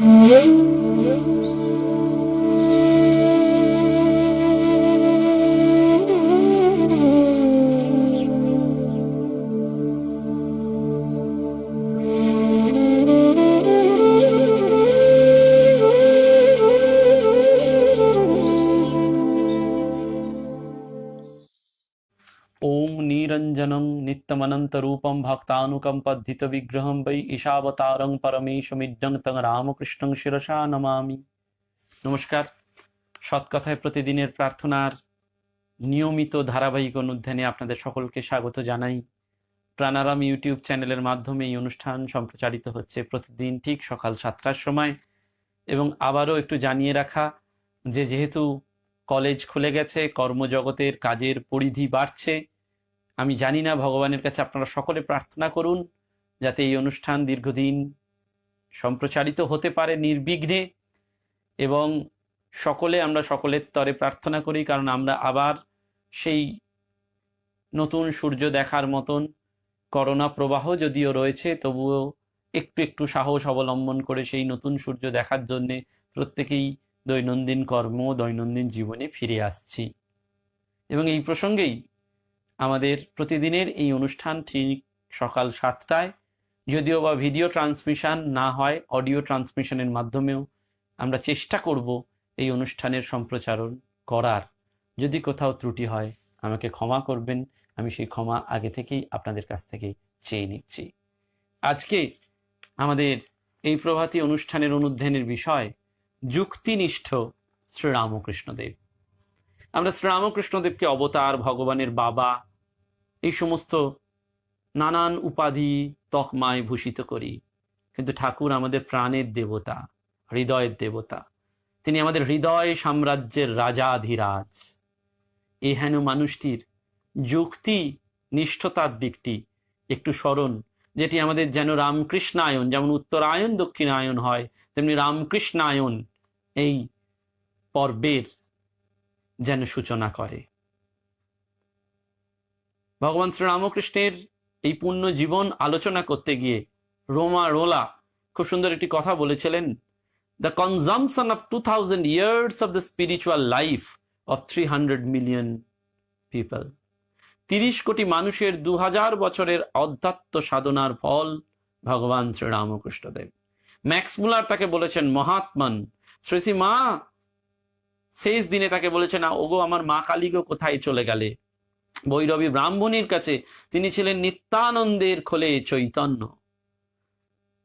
Mm-hmm. অনন্তরূপম ভক্তানুকম পদ্ধিত বিগ্রহম বৈ ঈশাবতারং পরমেশমিড্ডং তং রামকৃষ্ণং শিরসা নমামি নমস্কার সৎকথায় প্রতিদিনের প্রার্থনার নিয়মিত ধারাবাহিক অনুধ্যানে আপনাদের সকলকে স্বাগত জানাই। প্রাণারাম ইউটিউব চ্যানেলের মাধ্যমে এই অনুষ্ঠান সম্প্রচারিত হচ্ছে প্রতিদিন ঠিক সকাল সাতটার সময়। এবং আবারও একটু জানিয়ে রাখা যে যেহেতু কলেজ খুলে গেছে, কর্মজগতের কাজের পরিধি বাড়ছে আমি জানি না, ভগবানের কাছে আপনারা সকলে প্রার্থনা করুন যাতে এই অনুষ্ঠান দীর্ঘদিন সম্প্রচারিত হতে পারে নির্বিঘ্নে এবং সকলে, আমরা সকলের তরে প্রার্থনা করি, কারণ আমরা আবার সেই নতুন সূর্য দেখার মতন করোনা প্রবাহ যদিও রয়েছে, তবুও একটু একটু সাহস অবলম্বন করে সেই নতুন সূর্য দেখার জন্যে প্রত্যেকেই দৈনন্দিন কর্ম, দৈনন্দিন জীবনে ফিরে আসছি। এবং এই প্রসঙ্গেই আমাদের প্রতিদিনের এই অনুষ্ঠান ঠিক সকাল সাতটায়। যদিও বা ভিডিও ট্রান্সমিশন না হয় অডিও ট্রান্সমিশনের মাধ্যমেও আমরা চেষ্টা করব এই অনুষ্ঠানের সম্প্রচারণ করার। যদি কোথাও ত্রুটি হয়, আমাকে ক্ষমা করবেন, আমি সেই ক্ষমা আগে থেকেই আপনাদের কাছ থেকে চেয়ে নিচ্ছি। আজকে আমাদের এই প্রভাতী অনুষ্ঠানের অনুধ্যানের বিষয়, যুক্তিনিষ্ঠ শ্রীরামকৃষ্ণদেব। আমরা শ্রীরামকৃষ্ণদেবকে অবতার, ভগবানের বাবা এই সমস্ত নানান উপাধি তকমায় ভূষিত করি। কিন্তু ঠাকুর আমাদের প্রাণের দেবতা, হৃদয়ের দেবতা। তিনি আমাদের হৃদয় সাম্রাজ্যের রাজাধিরাজ। এই হেন মানুষটির যুক্তি নিষ্ঠতার দিকটি একটু স্মরণ, যেটি আমাদের যেন রামকৃষ্ণায়ন, যেমন উত্তরায়ণ দক্ষিণায়ন হয়, তেমনি রামকৃষ্ণায়ন এই পর্বের যেন সূচনা করে। ভগবান শ্রীরামকৃষ্ণের এই পূর্ণ জীবন আলোচনা করতে গিয়ে রোমা রোলা খুব সুন্দর একটি কথা বলেছিলেন the consumption of two thousand years of the spiritual life of three hundred million people তিরিশ কোটি মানুষের দু হাজার বছরের অধ্যাত্ম সাধনার ফল ভগবান শ্রীরামকৃষ্ণদেব ম্যাক্স মুলার তাকে বলেছেন মহাত্মান শ্রী মা, শেষ দিনে তাকে বলেছেন ওগো, আমার মা কালী গো কোথায় চলে গেলে? বৈরবী ব্রাহ্মণীর কাছে তিনি ছিলেন নিত্যানন্দের খোলে চৈতন্য।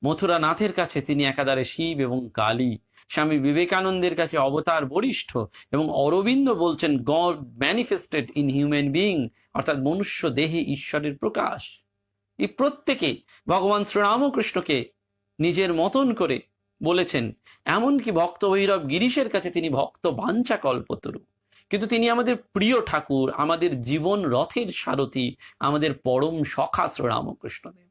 মথুরা নাথের কাছে তিনি একাধারে শিব এবং কালী। স্বামী বিবেকানন্দের কাছে অবতার বরিষ্ঠ এবং অরবিন্দ বলছেন God manifested in human being অর্থাৎ মনুষ্য দেহে ঈশ্বরের প্রকাশ। এই প্রত্যেকে ভগবান শ্রীরামকৃষ্ণকে নিজের মতন করে বলেছেন, এমনকি ভক্ত ভৈরব গিরিশের কাছে তিনি ভক্ত বাঞ্ছা কল্পতরু কিন্তু তিনি আমাদের প্রিয় ঠাকুর, আমাদের জীবন রথের সারথি, আমাদের পরম সখা শ্রীরামকৃষ্ণদেব।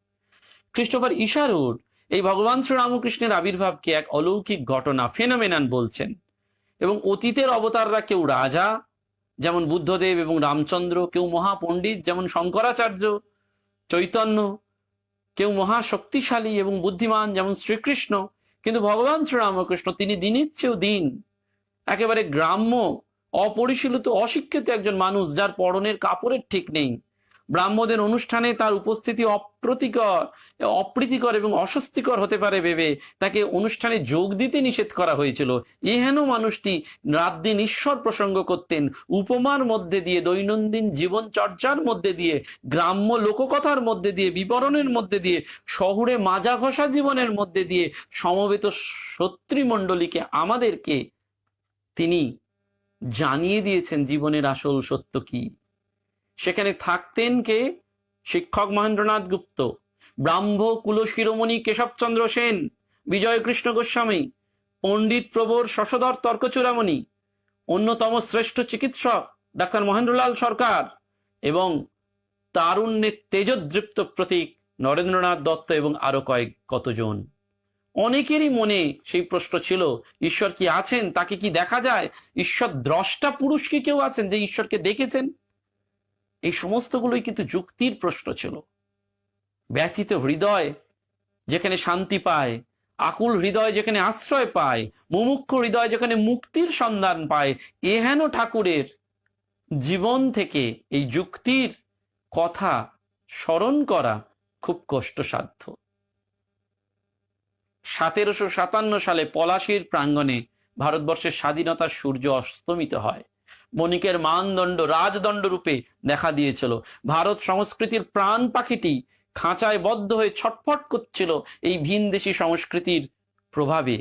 খ্রিস্টোফার ইশারুর এই ভগবান শ্রীরামকৃষ্ণের আবির্ভাবকে এক অলৌকিক ঘটনা ফেনোমেনান বলছেন। এবং অতীতের অবতাররা কেউ রাজা, যেমন বুদ্ধদেব এবং রামচন্দ্র, কেউ মহাপণ্ডিত, যেমন শঙ্করাচার্য, চৈতন্য, কেউ মহা শক্তিশালী এবং বুদ্ধিমান, যেমন শ্রীকৃষ্ণ। কিন্তু ভগবান শ্রীরামকৃষ্ণ, তিনি দিনের চেয়েও দিন, একেবারে গ্রাম্য অপরিশীলিত অশিক্ষিত একজন মানুষ যার পরনের কাপড়ের ঠিক নেই। ব্রাহ্মদের অনুষ্ঠানে তার উপস্থিতি অপ্রতিকর, অপ্রীতিকর এবং অস্বস্তিকর হতে পারে ভেবে তাকে অনুষ্ঠানে যোগ দিতে নিষেধ করা হয়েছিল। এহেন মানুষটি রাত দিন ঈশ্বর প্রসঙ্গ করতেন, উপমার মধ্যে দিয়ে, দৈনন্দিন জীবন চর্চার মধ্যে দিয়ে, গ্রাম্য লোককথার মধ্যে দিয়ে, বিবরণের মধ্যে দিয়ে, শহরে মাজা ঘষা জীবনের মধ্যে দিয়ে সমবেত সত্রীমণ্ডলীকে আমাদেরকে তিনি জানিয়ে দিয়েছেন জীবনের আসল সত্য কি? সেখানে থাকতেন কে? শিক্ষক মহেন্দ্রনাথ গুপ্ত, ব্রাহ্ম কুলশিরোমণি কেশবচন্দ্র সেন বিজয় কৃষ্ণ গোস্বামী, পণ্ডিত প্রবর শশধর তর্কচূড়ামণি, অন্যতম শ্রেষ্ঠ চিকিৎসক ডাক্তার মহেন্দ্রলাল সরকার এবং তারুণ্যের তেজদৃপ্ত প্রতীক নরেন্দ্রনাথ দত্ত এবং আরও কয়েক কতজন। অনেকেরই মনে সেই প্রশ্ন ছিল, ঈশ্বর কি আছেন? তাকে কি দেখা যায়? ঈশ্বর দ্রষ্টা পুরুষ কি কেউ আছেন যে ঈশ্বরকে দেখেছেন? এই সমস্তগুলোই কিন্তু যুক্তির প্রশ্ন ছিল। ব্যথিত হৃদয় যেখানে শান্তি পায়, আকুল হৃদয় যেখানে আশ্রয় পায় মুমুক্ষ হৃদয় যেখানে মুক্তির সন্ধান পায় এহেন ঠাকুরের জীবন থেকে এই যুক্তির কথা স্মরণ করা খুব কষ্টসাধ্য। সতেরোশো সাতান্ন সালে পলাশির প্রাঙ্গণে ভারতবর্ষের স্বাধীনতার সূর্য অস্তমিত হয়। বণিকের মানদণ্ড রাজদণ্ড রূপে দেখা দিয়েছিল। ভারত সংস্কৃতির প্রাণ পাখিটি খাঁচায় বদ্ধ হয়ে ছটফট করছিল এই ভিনদেশি সংস্কৃতির প্রভাবে।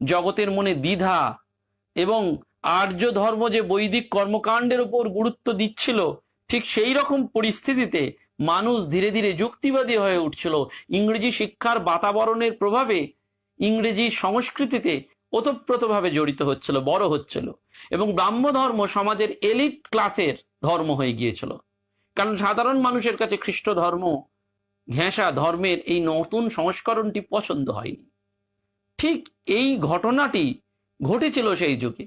জগতের মনে দ্বিধা এবং আর্য ধর্ম যে বৈদিক কর্মকাণ্ডের উপর গুরুত্ব দিচ্ছিল, ঠিক সেই রকম পরিস্থিতিতে মানুষ ধীরে ধীরে যুক্তিবাদী হয়ে উঠছিল। ইংরেজি শিক্ষার বাতাবরণের প্রভাবে ইংরেজি সংস্কৃতিতে ওতপ্রোতভাবে জড়িত হচ্ছিল, বড় হচ্ছিল এবং ব্রাহ্ম ধর্ম সমাজের এলিট ক্লাসের ধর্ম হয়ে গিয়েছিল। কারণ সাধারণ মানুষের কাছে খ্রিস্ট ধর্ম ঘেঁষা ধর্মের এই নতুন সংস্করণটি পছন্দ হয়নি। ঠিক এই ঘটনাটি ঘটেছিল সেই যুগে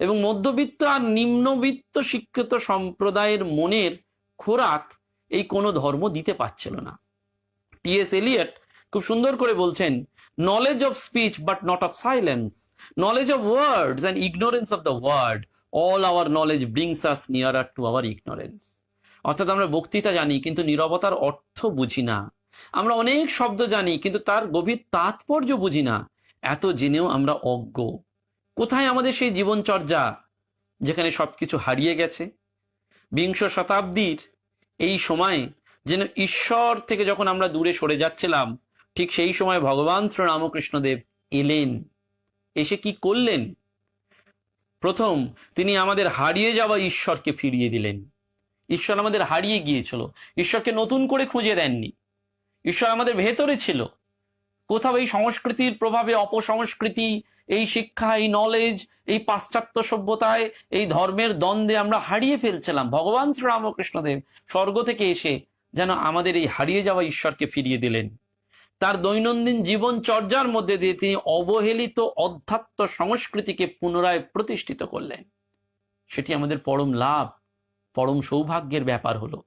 এবং মধ্যবিত্ত আর নিম্নবিত্ত শিক্ষিত সম্প্রদায়ের মনের খোরাক এই কোনো ধর্ম দিতে পারছিল না। টিএস এলিয়ট খুব সুন্দর করে বলছেন knowledge of speech but not of silence knowledge of words and ignorance of the word all our knowledge brings us nearer to our ignorance অর্থাৎ আমরা বক্তৃতা জানি, কিন্তু নীরবতার অর্থ বুঝি না। আমরা অনেক শব্দ জানি, কিন্তু তার গভীর তাৎপর্য বুঝি না। এত জেনেও আমরা অজ্ঞ। কোথায় আমাদের সেই জীবনচর্যা, যেখানে সবকিছু হারিয়ে গেছে? বিংশ শতাব্দীর এই সময় যেন ঈশ্বর থেকে যখন আমরা দূরে সরে যাচ্ছিলাম ঠিক সেই সময় ভগবান শ্রীরামকৃষ্ণদেব এলেন। এসে কি করলেন? প্রথম, তিনি আমাদের হারিয়ে যাওয়া ঈশ্বরকে ফিরিয়ে দিলেন। ঈশ্বর আমাদের হারিয়ে গিয়েছিল। ঈশ্বরকে নতুন করে খুঁজে দেননি। ঈশ্বর আমাদের ভেতরে ছিল। কোথাও এই সংস্কৃতির প্রভাবে, অপসংস্কৃতি, এই শিক্ষা, এই নলেজ এই পাশ্চাত্য সভ্যতায়, এই ধর্মের দ্বন্দ্বে আমরা হারিয়ে ফেলছিলাম। ভগবান শ্রীরামকৃষ্ণদেব স্বর্গ থেকে এসে যেন আমাদের এই হারিয়ে যাওয়া ঈশ্বরকে ফিরিয়ে দিলেন। তার দৈনন্দিন জীবন চর্যার মধ্যে দিয়ে তিনি অবহেলিত অধ্যাত্ম সংস্কৃতিকে পুনরায় প্রতিষ্ঠিত করলেন। সেটি আমাদের পরম লাভ, পরম সৌভাগ্যের ব্যাপার হলো।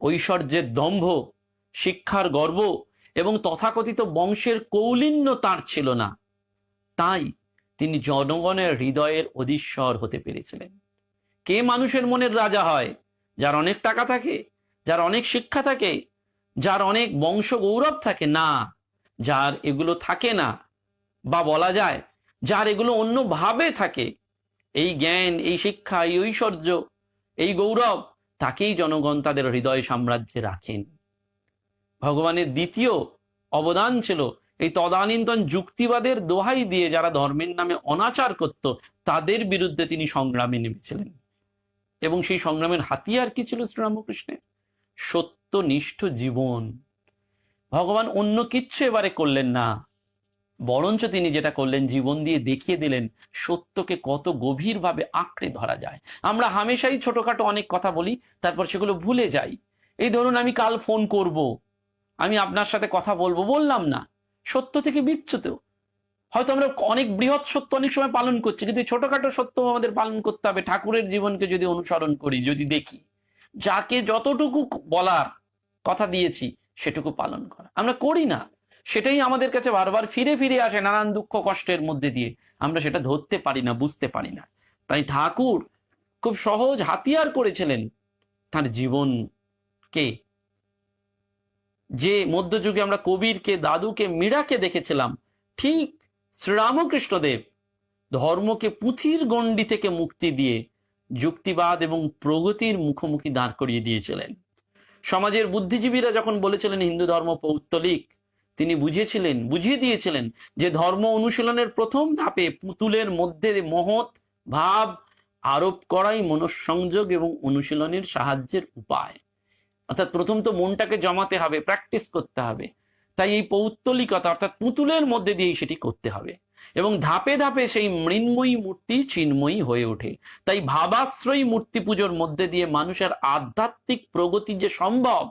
ঐশ্বর্যের দম্ভ, শিক্ষার গর্ব এবং তথাকথিত বংশের কৌলিন্য তার ছিল না। তাই তিনি জনগণের হৃদয়ের অধীশ্বর হতে পেরেছিলেন। কে মানুষের মনের রাজা হয়, যার অনেক টাকা থাকে, যার অনেক শিক্ষা থাকে যার অনেক বংশ গৌরব থাকে না, যার এগুলো থাকে না, বা বলা যায় যার এগুলো অন্যভাবে থাকে। এই জ্ঞান, এই শিক্ষা, এই ঐশ্বর্য, এই গৌরব তাকেই জনগণ তাদের হৃদয় সাম্রাজ্যে রাখেন। ভগবানের দ্বিতীয় অবদান ছিল এই তদানীন্তন যুক্তিবাদের দোহাই দিয়ে যারা ধর্মের নামে অনাচার করত, তাদের বিরুদ্ধে তিনি সংগ্রামে নেমেছিলেন। এবং সেই সংগ্রামের হাতিয়ার কি ছিল শ্রীরামকৃষ্ণের? সত্যনিষ্ঠ জীবন। ভগবান অন্য কিচ্ছু এবারে করলেন না। বরঞ্চ তিনি যেটা করলেন, জীবন দিয়ে দেখিয়ে দিলেন, সত্যকে কত গভীরভাবে আঁকড়ে ধরা যায়। আমরা হামেশাই ছোটখাটো অনেক কথা বলি, তারপর সেগুলো ভুলে যাই। এই ধরুন, আমি কাল ফোন করব। আমি আপনার সাথে কথা বলব, বললাম না। সত্য থেকে বিচ্যুত। হয়তো আমরা অনেক বৃহৎ সত্য অনেক সময় পালন করছি, কিন্তু ছোটখাটো সত্য আমাদের পালন করতে হবে। ঠাকুরের জীবনকে যদি অনুসরণ করি, যদি দেখি, যাকে যতটুকু বলার কথা দিয়েছি, সেটুকু পালন করা। আমরা করি না। সেটাই আমাদের কাছে বারবার ফিরে ফিরে আসে নানান দুঃখ কষ্টের মধ্যে দিয়ে। আমরা সেটা ধরতে পারি না, বুঝতে পারি না। তাই ঠাকুর খুব সহজ হাতিয়ার করেছিলেন তার জীবনকে। যে মধ্যযুগে আমরা কবিরকে, দাদুকে, মীরাকে দেখেছিলাম, ঠিক শ্রীরামকৃষ্ণদেব ধর্মকে পুঁথির গণ্ডি থেকে মুক্তি দিয়ে যুক্তিবাদ এবং প্রগতির মুখোমুখি দাঁড় করিয়ে দিয়েছিলেন। সমাজের বুদ্ধিজীবীরা যখন বলেছিলেন হিন্দু ধর্ম পৌত্তলিক, তিনি বুঝিয়েছিলেন, বুঝিয়ে দিয়েছিলেন যে ধর্ম অনুশীলনের প্রথম ধাপে পুতুলের মধ্যে মহৎ ভাব আরোপ করাই মনঃসংযোগ এবং অনুশীলনের সাহায্যের উপায়। অর্থাৎ প্রথম তো মনটাকে জমাতে হবে প্র্যাকটিস করতে হবে। তাই এই পৌত্তলিকতা অর্থাৎ পুতুলের মধ্যে দিয়েই সেটি করতে হবে। এবং ধাপে ধাপে সেই মৃন্ময়ী মূর্তি চিন্ময়ী হয়ে ওঠে। তাই ভাবাশ্রয়ী মূর্তি পুজোর মধ্যে দিয়ে মানুষের আধ্যাত্মিক প্রগতি যে সম্ভব,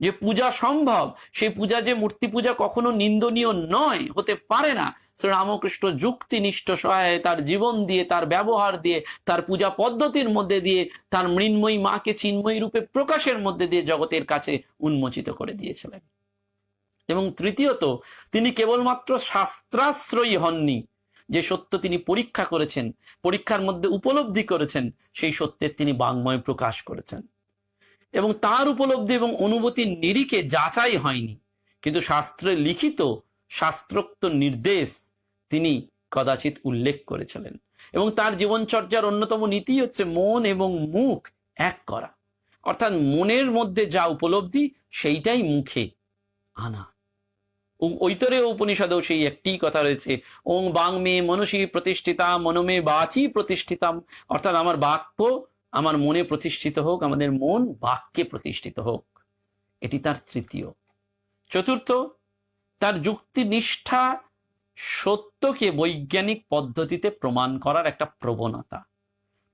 যে পূজা সম্ভব সেই পূজা যে মূর্তি পূজা কখনো নিন্দনীয় নয়, হতে পারে না। শ্রীরামকৃষ্ণ যুক্তিনিষ্ঠ সহায় তার জীবন দিয়ে, তার ব্যবহার দিয়ে, তার পূজা পদ্ধতির মধ্যে দিয়ে, তার মৃন্ময়ী মাকে চিন্ময়ী রূপে প্রকাশের মধ্যে দিয়ে জগতের কাছে উন্মোচিত করে দিয়েছিলেন। এবং তৃতীয়ত, তিনি কেবলমাত্র শাস্ত্রাশ্রয়ী হননি। যে সত্য তিনি পরীক্ষা করেছেন, পরীক্ষার মধ্যে উপলব্ধি করেছেন, সেই সত্যের তিনি বাংময় প্রকাশ করেছেন। এবং তার উপলব্ধি এবং অনুভূতির নিরিখে যাচাই হয়নি। কিন্তু শাস্ত্রে লিখিত শাস্ত্রোক্ত নির্দেশ তিনি কদাচিৎ উল্লেখ করেছিলেন। এবং তার জীবনচর্যার অন্যতম নীতি হচ্ছে মন এবং মুখ এক করা। অর্থাৎ মনের মধ্যে যা উপলব্ধি, সেইটাই মুখে আনা। ঐতরে উপনিষদেও সেই একটি কথা রয়েছে। ওং বাং মে মনসী প্রতিষ্ঠিতা মনমে বাচি প্রতিষ্ঠিতাম। অর্থাৎ আমার বাক্য আমার মনে প্রতিষ্ঠিত হোক, আমাদের মন বাক্যে প্রতিষ্ঠিত হোক। এটি তার তৃতীয়। চতুর্থ, তার যুক্তি নিষ্ঠা সত্যকে বৈজ্ঞানিক পদ্ধতিতে প্রমাণ করার একটা প্রবণতা।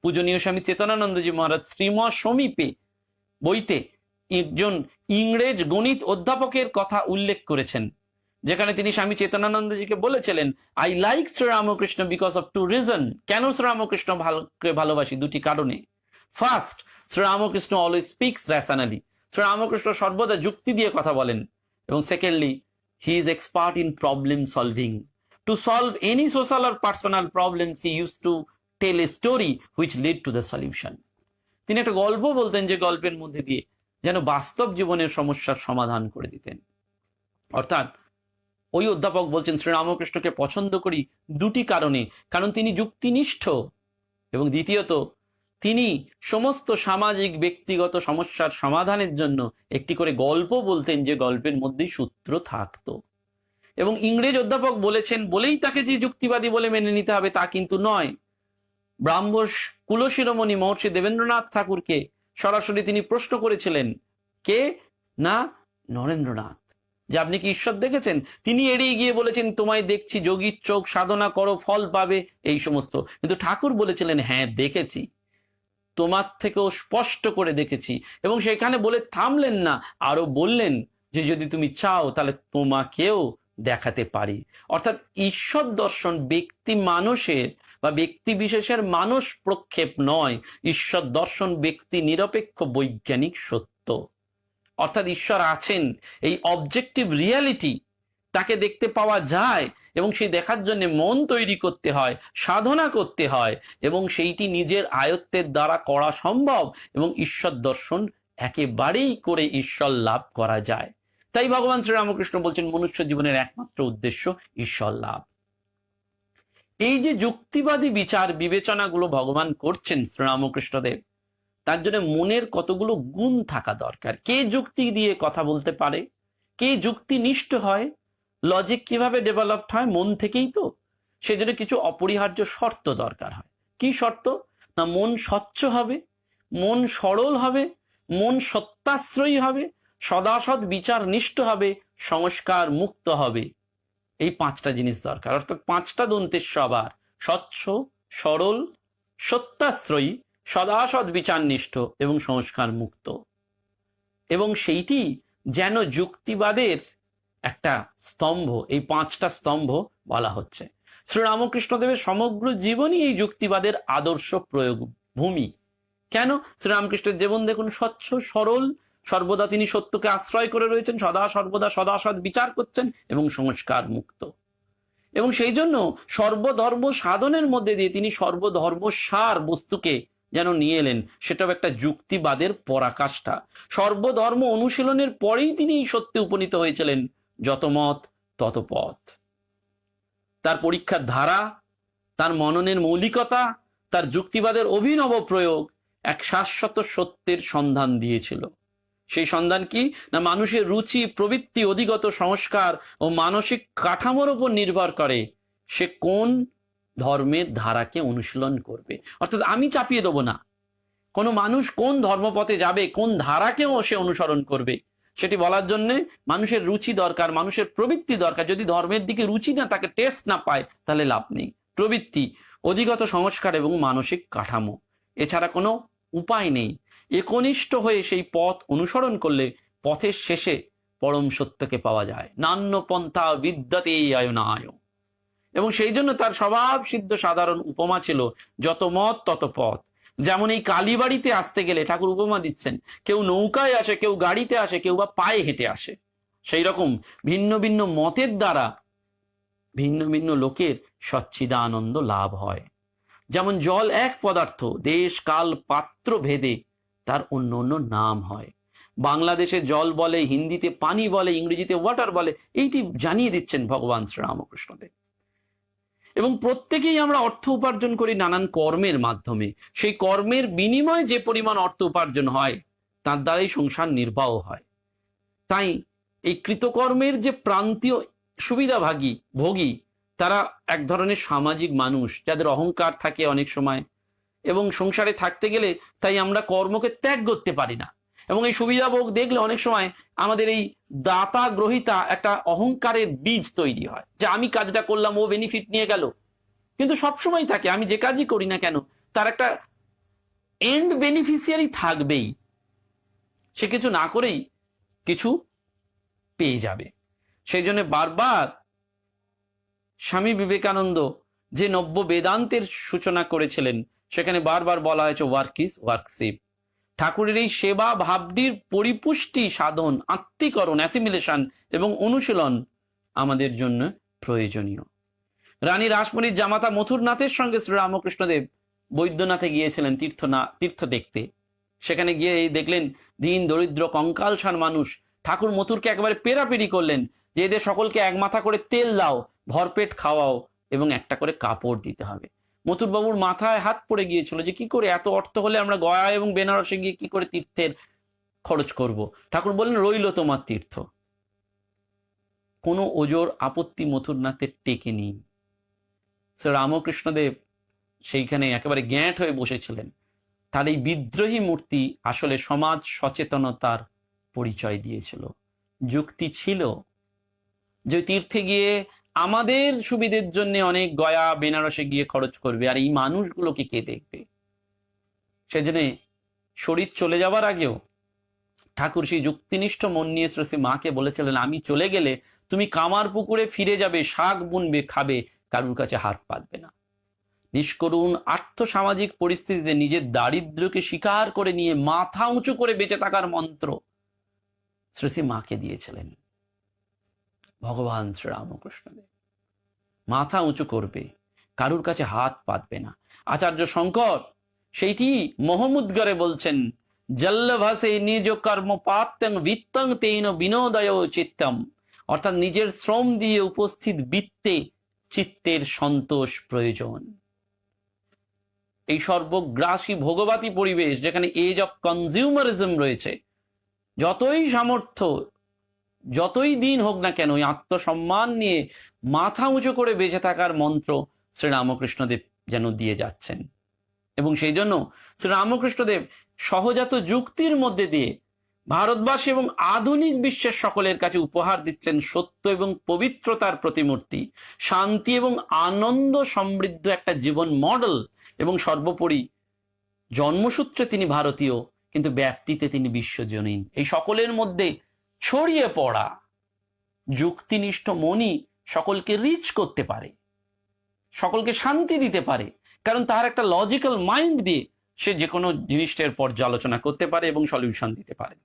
পূজনীয় স্বামী চেতনানন্দজি মহারাজ শ্রীম সমীপে বইতে একজন ইংরেজ গণিত অধ্যাপকের কথা উল্লেখ করেছেন। যেখানে তিনি স্বামী চেতনানন্দজিকে বলেছিলেন I like Sri Ramakrishna because of two reason কেন শ্রীরামকৃষ্ণ ভালোকে ভালোবাসি? দুটি কারণে। First Sri Ramakrishna always speaks rationally Sri Ramakrishna সর্বদা যুক্তি দিয়ে কথা বলেন। এবং secondly he is expert in problem solving to solve any social or personal problems he use to tell a story which lead to the solution তিনি একটা গল্প বলতেন যে গল্পের মধ্যে দিয়ে, যেন বাস্তব জীবনের সমস্যার সমাধান করে দিতেন। অর্থাৎ ওই অধ্যাপক বলছেন, শ্রীরামকৃষ্ণকে পছন্দ করি দুটি কারণে। কারণ তিনি যুক্তিনিষ্ঠ এবং দ্বিতীয়ত, তিনি সমস্ত সামাজিক ব্যক্তিগত সমস্যার সমাধানের জন্য একটি করে গল্প বলতেন যে গল্পের মধ্যেই সূত্র থাকত। এবং ইংরেজ অধ্যাপক বলেছেন, বলেই তাকে যে যুক্তিবাদী বলে মেনে নিতে হবে তা কিন্তু নয়। ব্রাহ্মস কুলশিরোমণি মহর্ষি দেবেন্দ্রনাথ ঠাকুরকে সরাসরি তিনি প্রশ্ন করেছিলেন, কে না নরেন্দ্রনাথ? যে আপনি কি ঈশ্বর দেখেছেন? তিনি এড়িয়ে গিয়ে বলেছেন, তোমায় দেখছি, যোগীর চোখ সাধনা করো, ফল পাবে, এই সমস্ত। কিন্তু ঠাকুর বলেছিলেন হ্যাঁ দেখেছি। তোমার থেকেও স্পষ্ট করে দেখেছি। এবং সেখানে বলে থামলেন না আরও বললেন যে, যদি তুমি চাও, তাহলে তোমাকেও দেখাতে পারি। অর্থাৎ ঈশ্বর দর্শন ব্যক্তি মানুষের বা ব্যক্তি বিশেষের মানুষ প্রক্ষেপ নয়। ঈশ্বর দর্শন ব্যক্তি নিরপেক্ষ বৈজ্ঞানিক সত্য। অর্থাৎ ঈশ্বর আছেন, এই অবজেক্টিভ রিয়ালিটি তাকে দেখতে পাওয়া যায় এবং সেই দেখার জন্য মন তৈরি করতে হয়, সাধনা করতে হয় এবং সেইটি নিজের আয়ত্তের দ্বারা করা সম্ভব এবং ঈশ্বর দর্শন একেবারেই করে ঈশ্বর লাভ করা যায়। তাই ভগবান শ্রীরামকৃষ্ণ বলছেন, মনুষ্য জীবনের একমাত্র উদ্দেশ্য ঈশ্বর লাভ। এই যে যুক্তিবাদী বিচার বিবেচনাগুলো ভগবান করছেন শ্রীরামকৃষ্ণদেব তার জন্য মনের কতগুলো গুণ থাকা দরকার। কে যুক্তি দিয়ে কথা বলতে পারে? কে যুক্তিনিষ্ঠ হয়? লজিক কীভাবে ডেভেলপড হয়? মন থেকেই তো। সেজন্য কিছু অপরিহার্য শর্ত দরকার হয়। কি শর্ত? না, মন স্বচ্ছ হবে, মন সরল হবে, মন সত্যাশ্রয়ী হবে, সদাসৎ বিচার নিষ্ঠ হবে, সংস্কার মুক্ত হবে। এই পাঁচটা জিনিস দরকার। অর্থাৎ পাঁচটা দন্তের সবার। স্বচ্ছ, সরল, সত্যাশ্রয়ী সদাসৎ বিচারনিষ্ঠ এবং সংস্কার মুক্ত এবং সেইটি যেন যুক্তিবাদের একটা স্তম্ভ, এই পাঁচটা স্তম্ভ বলা হচ্ছে। শ্রীরামকৃষ্ণদেবের সমগ্র জীবনই এই যুক্তিবাদের আদর্শ প্রয়োগ ভূমি। কেন? শ্রীরামকৃষ্ণের জীবন দেখুন স্বচ্ছ, সরল, সর্বদা তিনি সত্যকে আশ্রয় করে রয়েছেন, সদা সর্বদা সদাসৎ বিচার করছেন এবং সংস্কার মুক্ত এবং সেই জন্য সর্বধর্ম সাধনের মধ্যে দিয়ে তিনি সর্বধর্ম সার বস্তুকে যেন নিয়ে এলেন। সেটাও একটা যুক্তিবাদের পরাকাষ্ঠা। সর্বধর্ম অনুশীলনের পরেই তিনি এই সত্যে উপনীত হয়েছিলেন। যত মত, তত পথ। তার পরীক্ষার ধারা, তার মননের মৌলিকতা, তার যুক্তিবাদের অভিনব প্রয়োগ এক শাশ্বত সত্যের সন্ধান দিয়েছিল। সেই সন্ধান কি? না মানুষের রুচি, প্রবৃত্তি, অধিগত সংস্কার ও মানসিক কাঠামোর উপর নির্ভর করে। সে কোন ধর্মের ধারাকে অনুশীলন করবে। অর্থাৎ আমি চাপিয়ে দেবো না। কোনো মানুষ কোন ধর্মপথে যাবে, কোন ধারাকেও সে অনুসরণ করবে, সেটি বলার জন্য মানুষের রুচি দরকার, মানুষের প্রবৃত্তি দরকার। যদি ধর্মের দিকে রুচি না তাকে টেস্ট না পায়, তাহলে লাভ নেই। প্রবৃত্তি, অধিগত সংস্কার এবং মানসিক কাঠামো, এছাড়া কোনো উপায় নেই। একনিষ্ঠ হয়ে সেই পথ অনুসরণ করলে পথের শেষে পরম সত্যকে পাওয়া যায়। নান্য পন্থা বিদ্যাতে আয়নায়। এবং সেই জন্য তার স্বভাব সিদ্ধ সাধারণ উপমা ছিল, যত মত তত পথ। যেমন এই কালীবাড়িতে আসতে গেলে ঠাকুর উপমা দিচ্ছেন, কেউ নৌকায় আসে, কেউ গাড়িতে আসে, কেউ বা পায়ে হেঁটে আসে। সেই রকম ভিন্ন ভিন্ন মতের দ্বারা ভিন্ন ভিন্ন লোকের সচ্চিদানন্দ লাভ হয়। যেমন জল এক পদার্থ, দেশ, কাল, পাত্র, ভেদে তার অন্য অন্য নাম হয়। বাংলাদেশে জল বলে, হিন্দিতে পানি বলে, ইংরেজিতে ওয়াটার বলে, এইটি জানিয়ে দিচ্ছেন ভগবান শ্রীরামকৃষ্ণদেব। এবং প্রত্যেকেই আমরা অর্থ উপার্জন করি নানান কর্মের মাধ্যমে। সেই কর্মের বিনিময়ে যে পরিমাণ অর্থ উপার্জন হয়, তার দ্বারাই সংসার নির্বাহ হয়। তাই এই কৃতকর্মের যে প্রান্তীয় সুবিধাভাগী, ভোগী, তারা এক ধরনের সামাজিক মানুষ, যাদের অহংকার থাকে অনেক সময়, এবং সংসারে থাকতে গেলে তাই আমরা কর্মকে ত্যাগ করতে পারি না। এবং এই সুবিধাভোগ দেখলে অনেক সময় আমাদের এই দাতা গ্রহিতা একটা অহংকারের বীজ তৈরি হয় যে আমি কাজটা করলাম, ও বেনিফিট নিয়ে গেল। কিন্তু সবসময় থাকে, আমি যে কাজই করি না কেন, তার একটা এন্ড বেনিফিশিয়ারি থাকবেই। সে কিছু না করেই কিছু পেয়ে যাবে। সেই জন্য বারবার স্বামী বিবেকানন্দ যে নব্য বেদান্তের সূচনা করেছিলেন, সেখানে বারবার বলা হয়েছে ওয়ার্ক ইজ ওয়ার্কশিপ ঠাকুরের এই সেবা, ভাবটির পরিপুষ্টি, সাধন, আত্মীকরণ, অ্যাসিমিলেশন এবং অনুশীলন আমাদের জন্য প্রয়োজনীয়। রানী রাসমণির জামাতা মথুরনাথের সঙ্গে শ্রীরামকৃষ্ণদেব বৈদ্যনাথে গিয়েছিলেন তীর্থ না তীর্থ দেখতে। সেখানে গিয়ে দেখলেন, দিন, দরিদ্র কঙ্কালসার মানুষ, ঠাকুর মথুরকে একেবারে পেরাপেরি করলেন যে এদের সকলকে এক মাথা করে তেল দাও, ভরপেট খাওয়াও এবং একটা করে কাপড় দিতে হবে। মথুরবাবুর মাথায় হাত পড়ে গিয়েছিল যে কি করে এত অর্থ হলে আমরা গয়া এবং বেনারসে গিয়ে কি করে তীর্থের খরচ করব। ঠাকুর বললেন, রইল তোমার তীর্থ। কোনো ওজোর আপত্তি মথুরনাথের টেকে শ্রী রামকৃষ্ণদেব সেইখানে একেবারে গ্যাঁট হয়ে বসেছিলেন। তার এই বিদ্রোহী মূর্তি আসলে সমাজ সচেতনতার পরিচয় দিয়েছিল। যুক্তি ছিল যে তীর্থে গিয়ে আমাদের সুবিধের জন্য অনেক গয়া, বেনারসে গিয়ে খরচ করবে, আর এই মানুষগুলোকে কে দেখবে? সেজন্য শরীর চলে যাওয়ার আগেও ঠাকুর সেই যুক্তিনিষ্ঠ মন নিয়ে শ্রী মাকে বলেছিলেন, আমি চলে গেলে তুমি কামার পুকুরে ফিরে যাবে, শাক বুনবে, খাবে, কারুর কাছে হাত পাতবে না। নিষ্করুণ আর্থসামাজিক পরিস্থিতিতে নিজের দারিদ্র্যকে স্বীকার করে নিয়ে মাথা উঁচু করে বেঁচে থাকার মন্ত্র শ্রী মাকে দিয়েছিলেন। ভগবান শ্রীরামকৃষ্ণদেব মাথা উঁচু করবে, কারুর কাছে হাত পাতবে না। আচার্য শঙ্কর, সেইটি মহমুদ্গরে বলছেন, জল্লভাসে নিজ কর্ম পাত্যং বিত্তং তেন বিনোদয় চিত্তম। অর্থাৎ নিজের শ্রম দিয়ে উপস্থিত বৃত্তে চিত্তের সন্তোষ প্রয়োজন। এই সর্বগ্রাসী ভোগবাতী পরিবেশ যেখানে এজ অফ কনজিউমারিজম রয়েছে, যতই সামর্থ্য যতই দিন হোক না কেন আত্মসম্মান নিয়ে মাথা উঁচু করে বেঁচে থাকার মন্ত্র শ্রীরামকৃষ্ণদেব যেন দিয়ে যাচ্ছেন। এবং সেই জন্য শ্রীরামকৃষ্ণদেব সহজাত যুক্তির মধ্যে দিয়ে ভারতবাসী এবং আধুনিক বিশ্বের সকলের কাছে উপহার দিচ্ছেন সত্য এবং পবিত্রতার প্রতিমূর্তি, শান্তি এবং আনন্দ সমৃদ্ধ একটা জীবন মডেল এবং সর্বোপরি জন্মসূত্রে তিনি ভারতীয়, কিন্তু ব্যাপ্তিতে তিনি বিশ্বজনীন। এই সকলের মধ্যে ছড়িয়ে পড়া যুক্তিনিষ্ঠ মনই সকলকে রিচ করতে পারে, সকলকে শান্তি দিতে পারে, কারণ তার একটা লজিক্যাল মাইন্ড দিয়ে সে যে কোনো জিনিসটার পর্যালোচনা করতে পারে এবং সলিউশন দিতে পারে।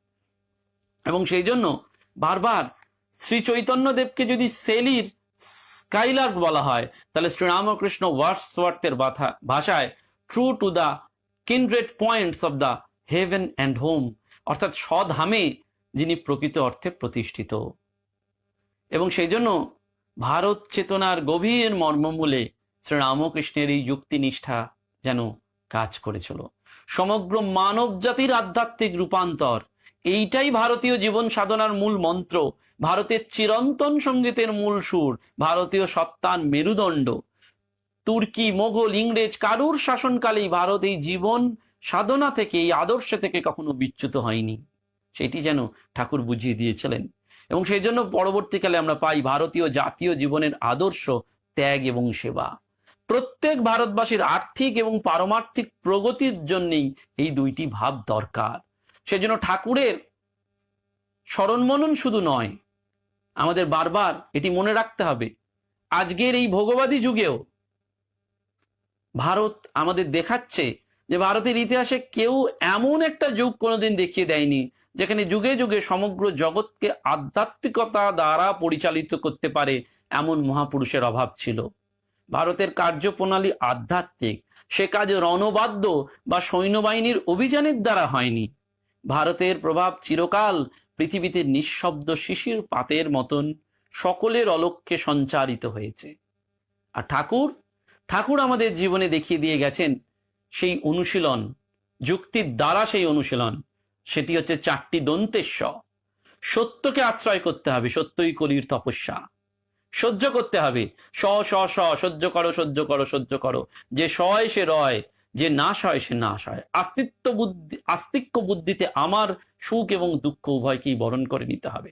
এবং সেই জন্য বারবার শ্রী চৈতন্যদেবকে যদি সেলির স্কাইলার্ক বলা হয়, তাহলে শ্রীরামকৃষ্ণ ওয়ার্ডসওয়ার্থের ভাষায় true to the kindred points of the heaven and home অর্থাৎ স্বধামে যিনি প্রকৃত অর্থে প্রতিষ্ঠিত। এবং সেই জন্য ভারত চেতনার গভীর মর্মমূলে শ্রীরামকৃষ্ণের এই যুক্তিনিষ্ঠা যেন কাজ করেছিল সমগ্র মানব জাতির আধ্যাত্মিক রূপান্তর, এইটাই ভারতীয় জীবন সাধনার মূল মন্ত্র, ভারতের চিরন্তন সঙ্গীতের মূল সুর, ভারতীয় সত্তার মেরুদণ্ড। তুর্কি, মোগল, ইংরেজ, কারুর শাসনকালেই ভারত এই জীবন সাধনা থেকে, এই আদর্শ থেকে কখনো বিচ্যুত হয়নি। সেটি যেন ঠাকুর বুঝিয়ে দিয়েছিলেন। এবং সেই জন্য পরবর্তীকালে আমরা পাই ভারতীয় জাতীয় জীবনের আদর্শ ত্যাগ এবং সেবা। প্রত্যেক ভারতবাসীর আর্থিক এবং পারমার্থিক প্রগতির জন্যেই এই দুইটি ভাব দরকার। সেজন্য ঠাকুরের স্মরণমনন শুধু নয়, আমাদের বারবার এটি মনে রাখতে হবে। আজকের এই ভোগবাদী যুগেও ভারত আমাদের দেখাচ্ছে যে ভারতের ইতিহাসে কেউ এমন একটা যুগ কোনোদিন দেখিয়ে দেয়নি যেখানে যুগে যুগে সমগ্র জগৎকে আধ্যাত্মিকতা দ্বারা পরিচালিত করতে পারে এমন মহাপুরুষের অভাব ছিল। ভারতের কার্যপ্রণালী আধ্যাত্মিক, সে কাজ রণবাদ্য বা সৈন্যবাহিনীর অভিযানের দ্বারা হয়নি। ভারতের প্রভাব চিরকাল পৃথিবীতে নিঃশব্দ শিশির পাতের মতন সকলের অলক্ষ্যে সঞ্চারিত হয়েছে। আর ঠাকুর? ঠাকুর আমাদের জীবনে দেখিয়ে দিয়ে গেছেন সেই অনুশীলন, যুক্তির দ্বারা সেই অনুশীলন। সেটি হচ্ছে চারটি দন্তেশ্ব। সত্যকে আশ্রয় করতে হবে, সত্যই কলির তপস্যা। সহ্য করতে হবে স স স সহ্য করো সহ্য করো সহ্য করো। যে সয়, সে রয়, যে নাশ হয় সে নাশ হয় আস্তিত্ব বুদ্ধি, আস্তিক্য বুদ্ধিতে আমার সুখ এবং দুঃখ উভয়কেই বরণ করে নিতে হবে।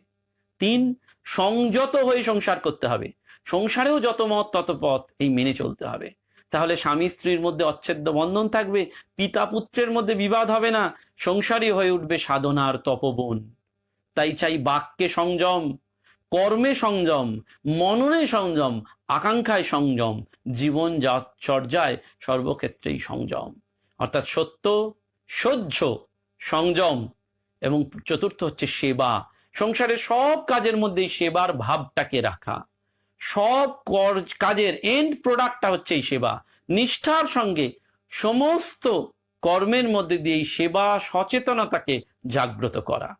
তিন, সংযত হয়ে সংসার করতে হবে। সংসারেও যত মত, তত পথ এই মেনে চলতে হবে। তাহলে স্বামী স্ত্রীর মধ্যে অচ্ছেদ্য বন্ধন থাকবে, পিতা পুত্রের মধ্যে বিবাদ হবে না সংসারই হয়ে উঠবে সাধনার তপবন। তাই চাই বাক্যে সংযম, কর্মে সংযম, মননে সংযম, আকাঙ্ক্ষায় সংযম, জীবন চর্যায় সর্বক্ষেত্রেই সংযম। অর্থাৎ সত্য, সহ্য, সংযম এবং চতুর্থ হচ্ছে সেবা। সংসারের সব কাজের মধ্যেই সেবার ভাবটাকে রাখা। সব কাজের এন্ড প্রোডাক্টটা হচ্ছে এই সেবা। নিষ্ঠার সঙ্গে সমস্ত কর্মের মধ্যে দিয়ে সেবা সচেতনতাকে জাগ্রত করা।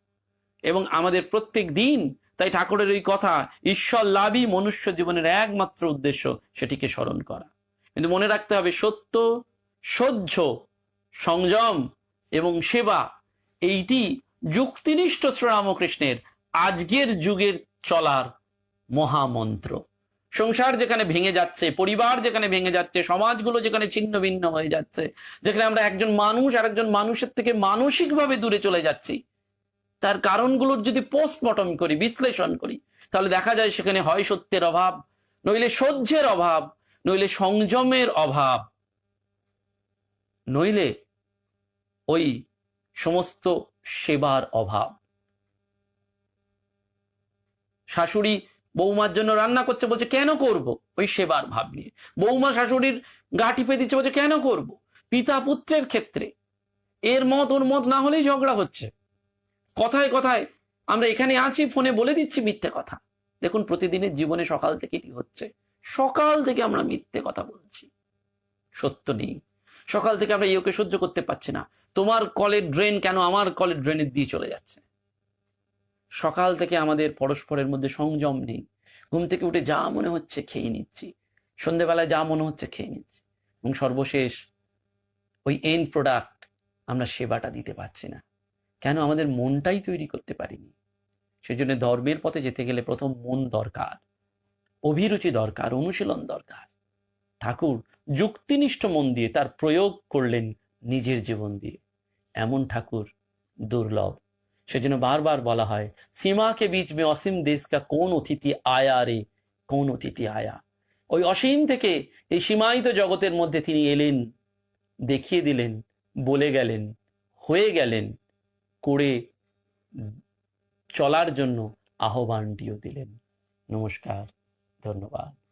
এবং আমাদের প্রত্যেক দিন, তাই ঠাকুরের ওই কথা, ঈশ্বর লাভই মনুষ্য জীবনের একমাত্র উদ্দেশ্য, সেটিকে স্মরণ করা। কিন্তু মনে রাখতে হবে, সত্য, সহ্য, সংযম এবং সেবা, এইটি যুক্তিনিষ্ঠ শ্রীরামকৃষ্ণের আজকের যুগের চলার মহামন্ত্র। সংসার যেখানে ভেঙে যাচ্ছে, পরিবার যেখানে ভেঙে যাচ্ছে, সমাজগুলো যেখানে ছিন্ন ভিন্ন হয়ে যাচ্ছে, যেখানে আমরা একজন মানুষ আর একজন মানুষের থেকে মানসিকভাবে দূরে চলে যাচ্ছি, তার কারণগুলোর যদি পোস্টমর্টম করি, বিশ্লেষণ করি, তাহলে দেখা যায় সেখানে হয় সত্যের অভাব, নইলে সহ্যের অভাব, নইলে সংযমের অভাব, নইলে ওই সমস্ত সেবার অভাব। শাশুড়ি বৌমার জন্য রান্না করছে বলছে, কেন করব? ওই সেবার ভাব নিয়ে। বৌমা শাশুড়ির গা টিপে দিচ্ছে বলছে, কেন করব? পিতা পুত্রের ক্ষেত্রে এর মত ওর মত না হলেই ঝগড়া হচ্ছে। কথায় কথায় আমরা এখানে আছি, ফোনে বলে দিচ্ছি মিথ্যে কথা। দেখুন, প্রতিদিনের জীবনে সকাল থেকে এটি হচ্ছে। সকাল থেকে আমরা মিথ্যে কথা বলছি। সত্য নেই। সকাল থেকে আমরা ইউকে সহ্য করতে পারছি না। তোমার কলের ড্রেন কেন আমার কলের ড্রেনের দিয়ে চলে যাচ্ছে? সকাল থেকে আমাদের পরস্পরের মধ্যে সংযম নেই। ঘুম থেকে উঠে যা মনে হচ্ছে খেয়ে নিচ্ছি। সন্ধেবেলায় যা মনে হচ্ছে খেয়ে নিচ্ছি। এবং সর্বশেষ ওই এন্ড প্রোডাক্ট আমরা সেবাটা দিতে পারছি না। কেন? আমাদের মনটাই তৈরি করতে পারিনি। সেজন্য ধর্মের পথে যেতে গেলে প্রথম মন দরকার, অভিরুচি দরকার, অনুশীলন দরকার। ঠাকুর যুক্তিনিষ্ঠ মন দিয়ে তার প্রয়োগ করলেন নিজের জীবন দিয়ে। এমন ঠাকুর দুর্লভ। সেজন্য বারবার বলা হয়, সীমাকে বীচ মে অসীম দেশ কা কোন অতিথি আয়া রে? কোন অতিথি আয়া? ওই অসীম থেকে এই সীমায়িত জগতের মধ্যে তিনি এলেন, দেখিয়ে দিলেন, বলে গেলেন, হয়ে গেলেন, করে চলার জন্য আহ্বানটিও দিলেন। নমস্কার, ধন্যবাদ।